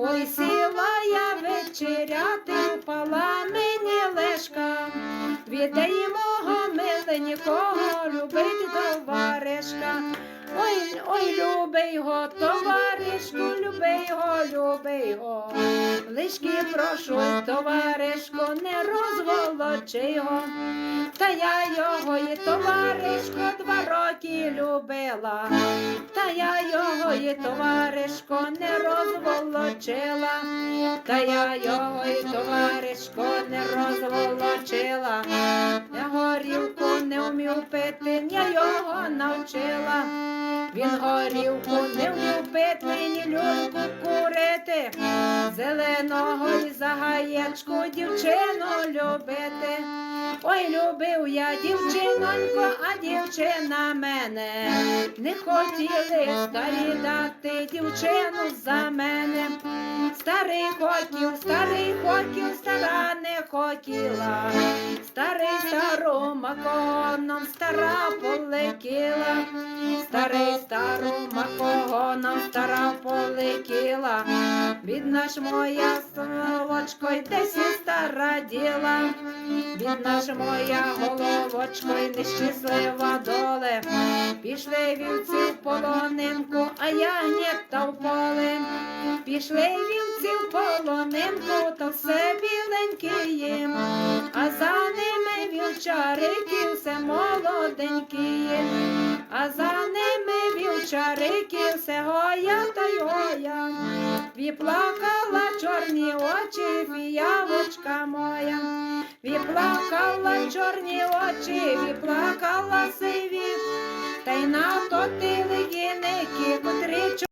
Ой, сіла я вечеряти, в мені лешка. Віддай мого нікого любить товаришка. Ой, любий його, товаришку, любий його, любий його. Лишки прошу, товаришко, не розволочи його. Та я його і товаришко два роки любила. Та я його і товаришко не розволочила. Та я його і товаришко не розволочила. Я горілку не вмів пити, я його навчила. Він горілку не пити, ні люльку курити. Зеленого і загаєчку дівчину любити. Ой, любив я дівчинонько, а дівчина мене. Не хотіли старі дати дівчину за мене. Старий хотів, старий хотів, хотіла. Старий стару маконом, стара полетіла. Старий стару маконом, стара полетіла. Бідна ж моя словочко, й десь і стара діла. Бідна ж моя головочко, й нещаслива доле. Пішли вівці в полонинку, а я ягнята в поле. Пішли вівці в полонинку, то все біленьке. А за ними вівчарики все молоденькі. А за ними вівчарики все гоя та й гоя. Віплакала чорні очі, фіявочка моя. Віплакала чорні очі, віплакала сиві. Та й на то ти легіники, котрі